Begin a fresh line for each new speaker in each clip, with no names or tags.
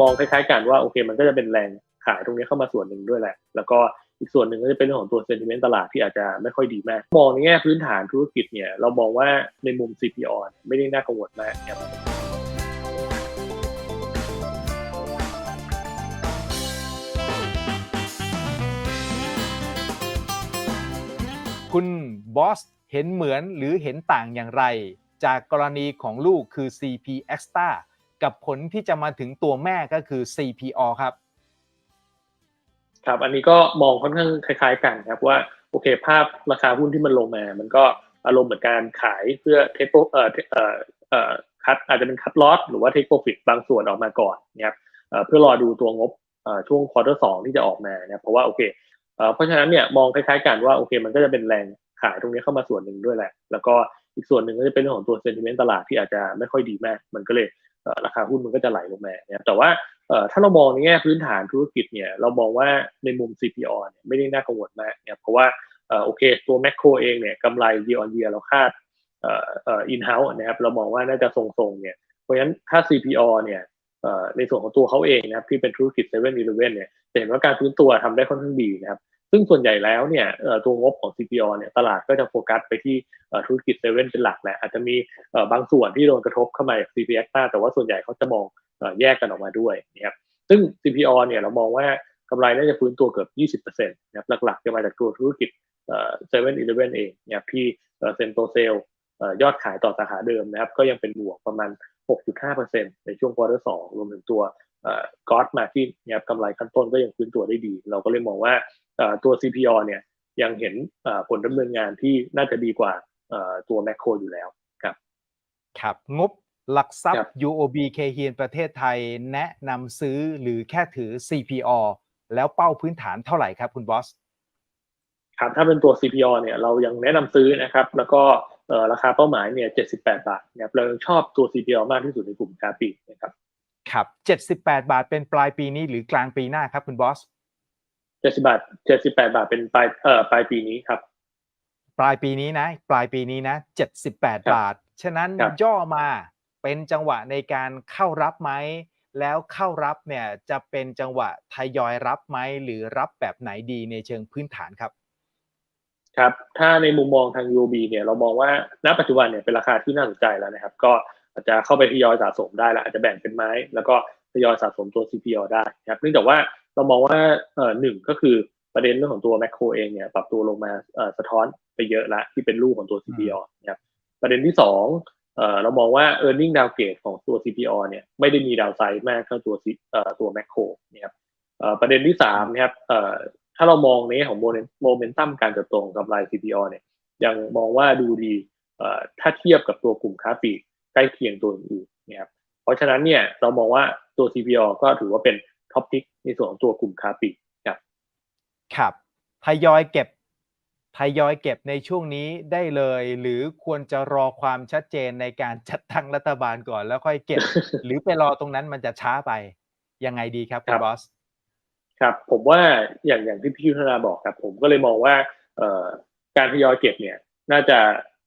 มองคล้ายๆกันว่าโอเค มันก็จะเป็นแรงขายตรงนี้เข้ามาส่วนหนึ่งด้วยแหละ แล้วก็อีกส่วนหนึ่งก็จะเป็นเรื่องของตัวเซนติเมนต์ตลาดที่อาจจะไม่ค่อยดีมาก มองในแง่พื้นฐานธุรกิจเนี่ย เรามองว่าในมุม CPO ไม่ได้น่ากังวลมากครับ
คุณบอสเห็นเหมือนหรือเห็นต่างอย่างไร จากกรณีของลูกคือ CP Extra กับผลที่จะมาถึงตัวแม่ก็คือ CPO ครับ
ครับ อันนี้ก็มองค่อนข้างคล้ายๆกันครับว่าโอเค ภาพราคาหุ้นที่มันลงมา มันก็อารมณ์เหมือนการขายเพื่อเทคเอ่อเอ่อเอ่อคัดอาจจะเป็นคัดลอสหรือว่าเทคโปรฟิตบางส่วนออกมาก่อนนะครับเพื่อรอดูตัวงบช่วงควอเตอร์สองที่จะออกมานะเพราะว่าโอเคเพราะฉะนั้นเนี่ยมองคล้ายๆกันว่าโอเค มันก็จะเป็นแรงขายตรงนี้เข้ามาส่วนหนึ่งด้วยแหละ แล้วก็อีกส่วนหนึ่งก็จะเป็นเรื่องของตัวเซนติเมนต์ตลาดที่อาจจะไม่ค่อยดีมาก มันก็เลย ราคาหุ้นมันก็จะไหลลงมาเนะครับแต่ว่าถ้าเรามองในแง่พื้นฐานธุรกิจเนี่ยเรามองว่าในมุม CPO เนี่ยไม่ได้น่ากังวลมากเนะครับเพราะว่าโอเคตัวแมคโครเองเนี่ยกำไร year on year เราคาดอ่อเอ่อ in house นะครับเรามองว่าน่าจะทรงๆเนี่ยเพราะฉะนั้นถ้า CPO เนี่ยในส่วนของตัวเขาเองนะครับที่เป็นธุรกิจ7 e เ e ่ e อีเนี่ยจะเห็นว่าการฟื้นตัวทำได้ค่อนข้างดีนะครับ ซึ่งส่วนใหญ่แล้วเนี่ยตัวงบของ CPO เนี่ยตลาดก็จะโฟกัสไปที่ธุรกิจเซเว่นเป็นหลักแหละอาจจะมีบางส่วนที่โดนกระทบเข้ามาจาก CP Acta แต่ว่าส่วนใหญ่เขาจะมองแยกกันออกมาด้วยนะครับซึ่ง CPO เนี่ยเรามองว่ากำไรน่าจะฟื้นตัวเกือบ 20%นะครับหลักๆจะมาจากตัวธุรกิจเซเว่นอีเลฟเว่นเองนะครับที่เซ็นโตเซลยอดขายต่อสาขาเดิมนะครับ ก็ยังเป็นบวกประมาณ 6.5%ในช่วงควอเตอร์สองรวมถึงตัวก๊อตมาที่นะครับกำไรขั้นต้นก็ยังฟื้นตัวได้ดี เราก็เลยมองว่า ตัว CPO เนี่ยยังเห็นผลดำเนินงานที่น่าจะดีกว่าตัวแมคโครอยู่แล้วครับ
ครับงบหลักทรัพย์ UOB เคเฮียนประเทศไทยแนะนำซื้อหรือแค่ถือ CPO แล้วเป้าพื้นฐานเท่าไหร่ครับคุณบอส
ครับถ้าเป็นตัว CPO เนี่ยเรายังแนะนำซื้อนะครับ แล้วก็ราคาเป้าหมายเนี่ย 78 บาทนะครับเราชอบตัว CPO มากที่สุดในกลุ่มค้าปลีกนะครับ
ครับ 78 บาทเป็นปลายปีนี้หรือกลางปีหน้าครับคุณบอส
70บาท78บาทเป็นปลายเอ่อปลายปีนี้ครับ
ปลายปีนี้นะ ปลายปีนี้นะ78บาท ฉะนั้นย่อมาเป็นจังหวะในการเข้ารับไหมแล้วเข้ารับเนี่ยจะเป็นจังหวะทยอยรับไหมหรือรับแบบไหนดีในเชิงพื้นฐานครับ
ครับ ถ้าในมุมมองทาง UOB เนี่ยเรามองว่าณปัจจุบันเนี่ยเป็นราคาที่น่าสนใจแล้วนะครับ ก็อาจจะเข้าไปทยอยสะสมได้แล้วอาจจะแบ่งเป็นไม้ แล้วก็ทยอยสะสมตัว CPO ได้นะครับเนื่องจากว่า เรามองว่าเอ่อหนึ่งก็คือประเด็นเรื่องของตัวแมคโครเองเนี่ยปรับตัวลงมาเอ่อสะท้อนไปเยอะละที่เป็นลูกของตัว CPO นะครับประเด็นที่สองเอ่อเรามองว่า e a r n i n g ดาวเกตของตัว CPO เนี่ยไม่ได้มีดาวไซด์มากเท่าตัวเอ่อตัวแมคโครนะครับเอ่อประเด็นที่สามนะครับเอ่อถ้าเรามองในของโมเมนตัมการเติบโตของกำไร CPO เนี่ยยังมองว่าดูดีเอ่อถ้าเทียบกับตัวกลุ่มค้าปลีกใกล้เคียงตัวอื่นๆนะครับเพราะฉะนั้นเนี่ยเรามองว่าตัว CPO ก็ถือว่าเป็น ท็อปพิกในส่วนของตัวกลุ่มค้าปลีกครับ
ครับทยอยเก็บทยอยเก็บในช่วงนี้ได้เลย หรือควรจะรอความชัดเจนในการจัดตั้งรัฐบาลก่อนแล้วค่อยเก็บ หรือไปรอตรงนั้นมันจะช้าไป ยังไงดีครับคุณบอส
ครับผมว่าอย่างอย่างที่พี่ยุทธนาบอกครับ ผมก็เลยมองว่าเอ่อการทยอยเก็บเนี่ย น่าจะ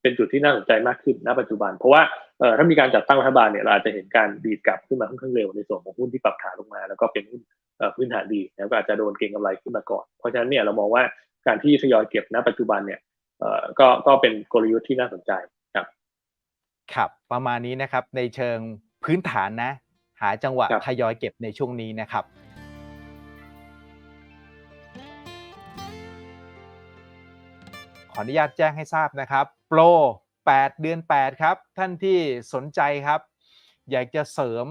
เป็นจุดที่น่าสนใจมากขึ้นณปัจจุบัน เพราะว่าเอ่อถ้ามีการจัดตั้งรัฐบาลเนี่ยเราอาจจะเห็นการดีดกลับขึ้นมาค่อนข้างเร็วในส่วนของหุ้นที่ปรับฐานลงมา แล้วก็เป็นหุ้นพื้นฐานดีแล้วก็อาจจะโดนเก็งกำไรขึ้นมาก่อน เพราะฉะนั้นเนี่ยเรามองว่าการที่ทยอยเก็บณปัจจุบันเนี่ยเอ่อก็ก็เป็นกลยุทธ์ที่น่าสนใจครับ
ครับประมาณนี้นะครับในเชิงพื้นฐานนะ หาจังหวะทยอยเก็บในช่วงนี้นะครับ ออนุญาตแจ้งให้ทราบนะครับ โปร 8 เดือน 8 ครับ ท่านที่สนใจครับ อยากจะเสริม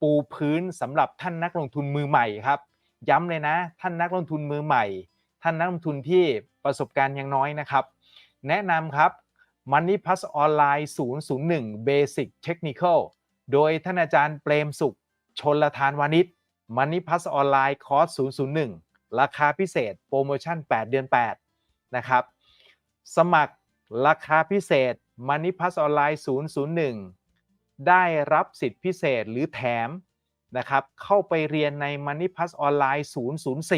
ปูพื้นสำหรับท่านนักลงทุนมือใหม่ครับ ย้ำเลยนะ ท่านนักลงทุนมือใหม่ ท่านนักลงทุนที่ประสบการณ์ยังน้อยนะครับ แนะนำครับ Money Plus ออนไลน์001 Basic Technical โดยท่านอาจารย์เปรมสุข ชนลทานวานิช Money Plus ออนไลน์คอร์ส001 ราคาพิเศษ โปรโมชั่น 8 เดือน 8 นะครับ สมัครราคาพิเศษ Money Plus ออนไลน์001 ได้รับสิทธิพิเศษหรือแถมนะครับเข้าไปเรียนใน Money Plus ออนไลน์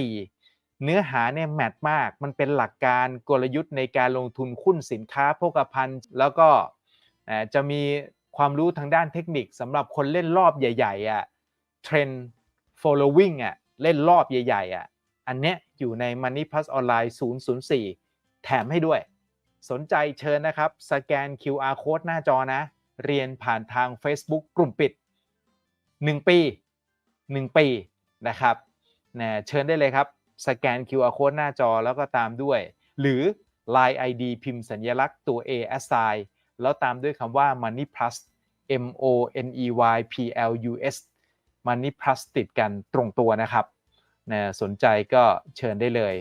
004 เนื้อหาเนี่ยแมทมาก มันเป็นหลักการกลยุทธ์ในการลงทุนหุ้นสินค้าโภคภัณฑ์ แล้วก็จะมีความรู้ทางด้านเทคนิคสำหรับคนเล่นรอบใหญ่ๆอะเทรน following อะเล่นรอบใหญ่ๆอะอันเนี้ยอยู่ใน Money Plus Online 004 แถมให้ด้วย สนใจเชิญนะครับ สแกน QR code หน้าจอนะ เรียนผ่านทาง Facebook กลุ่มปิด 1 ปี 1 ปีนะครับนะเชิญได้เลยครับ สแกน QR code หน้าจอแล้วก็ตามด้วย หรือ Line ID พิมพ์สัญลักษณ์ตัว A assign แล้วตามด้วยคำว่า Money Plus M O N E Y P L U S Money Plus ติดกันตรงตัวนะครับนะสนใจก็เชิญได้เลย